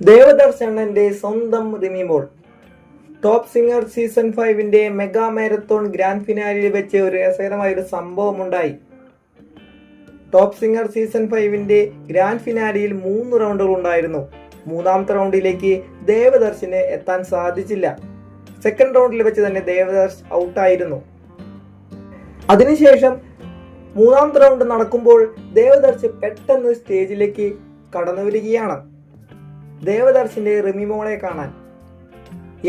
ദേവദർശനന്റെ സ്വന്തം റിമിമോൾ top singer season ഫൈവിന്റെ മെഗാ മാരത്തോൺ ഗ്രാൻഡ് ഫിനാലിൽ വെച്ച് ഒരു രസകരമായ ഒരു സംഭവം ഉണ്ടായി ടോപ്പ് സിംഗർ സീസൺ ഫൈവിന്റെ ഗ്രാൻഡ് ഫിനാലിയിൽ മൂന്ന് റൗണ്ടുകൾ ഉണ്ടായിരുന്നു. മൂന്നാമത്തെ റൗണ്ടിലേക്ക് ദേവദർശന് എത്താൻ സാധിച്ചില്ല. സെക്കൻഡ് റൗണ്ടിൽ വെച്ച് തന്നെ ദേവദർശ് ഔട്ടായിരുന്നു അതിനുശേഷം മൂന്നാമത്തെ റൗണ്ട് നടക്കുമ്പോൾ ദേവദർശ് പെട്ടെന്ന് സ്റ്റേജിലേക്ക് കടന്നു വരികയാണ്. ദേവദർശിന്റെ റിമിമോളെ കാണാൻ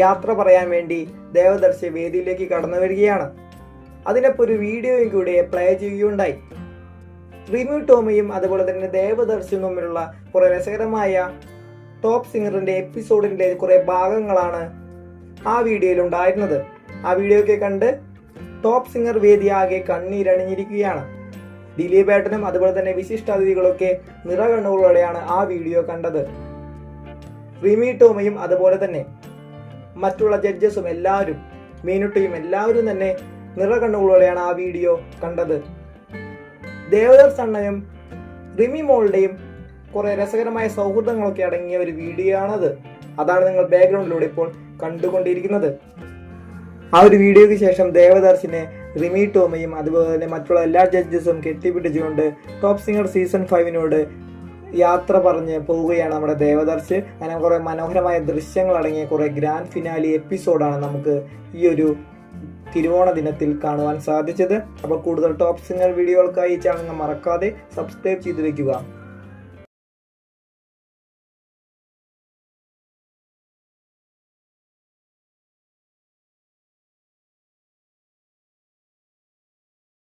യാത്ര പറയാൻ വേണ്ടി ദേവദർശി വേദിയിലേക്ക് കടന്നു വരികയാണ്. അതിനൊപ്പം ഒരു വീഡിയോയും കൂടെ പ്ലേ ചെയ്യുകയുണ്ടായി. റിമി ടോമിയും അതുപോലെ തന്നെ ദേവദർശനും തമ്മിലുള്ള കുറെ രസകരമായ ടോപ്പ് സിംഗറിന്റെ എപ്പിസോഡിന്റെ കുറെ ഭാഗങ്ങളാണ് ആ വീഡിയോയിൽ ഉണ്ടായിരുന്നത്. ആ വീഡിയോ ഒക്കെ കണ്ട് ടോപ്പ് സിംഗർ വേദിയാകെ കണ്ണീരണിഞ്ഞിരിക്കുകയാണ്. ദിലീപ് ഏട്ടനും അതുപോലെ തന്നെ വിശിഷ്ട അതിഥികളൊക്കെ നിറകണ്ണുകളോടെയാണ് ആ വീഡിയോ കണ്ടത്. റിമി ടോമയും അതുപോലെ തന്നെ. മറ്റുള്ള ജഡ്ജസും എല്ലാവരും മീനുട്ടിയും എല്ലാവരും തന്നെ നിറകണ്ണുകളോടെയാണ് ആ വീഡിയോ കണ്ടത്. ദേവദർ അണ്ണനും റിമി മോളുടെയും കുറെ രസകരമായ സൗഹൃദങ്ങളൊക്കെ അടങ്ങിയ ഒരു വീഡിയോ ആണത് അതാണ് നിങ്ങൾ ബാക്ക്ഗ്രൗണ്ടിലൂടെ ഇപ്പോൾ കണ്ടുകൊണ്ടിരിക്കുന്നത്. ആ ഒരു വീഡിയോയ്ക്ക് ശേഷം ദേവദർശിനെ റിമി ടോമയും അതുപോലെ തന്നെ മറ്റുള്ള എല്ലാ ജഡ്ജസും കെട്ടിപ്പിടിച്ചുകൊണ്ട് ടോപ്പ് സിംഗർ സീസൺ ഫൈവിനോട് യാത്ര പറഞ്ഞ് പോവുകയാണ് നമ്മുടെ ദേവദർശ്. അങ്ങനെ കുറേ മനോഹരമായ ദൃശ്യങ്ങൾ അടങ്ങിയ കുറേ ഗ്രാൻഡ് ഫിനാലി എപ്പിസോഡാണ് നമുക്ക് ഈ ഒരു തിരുവോണ ദിനത്തിൽ കാണുവാൻ സാധിച്ചത്. അപ്പോൾ കൂടുതൽ ടോപ്പ് സിംഗർ വീഡിയോകൾക്കായി ചാനൽ മറക്കാതെ സബ്സ്ക്രൈബ് ചെയ്ത് വെക്കുക.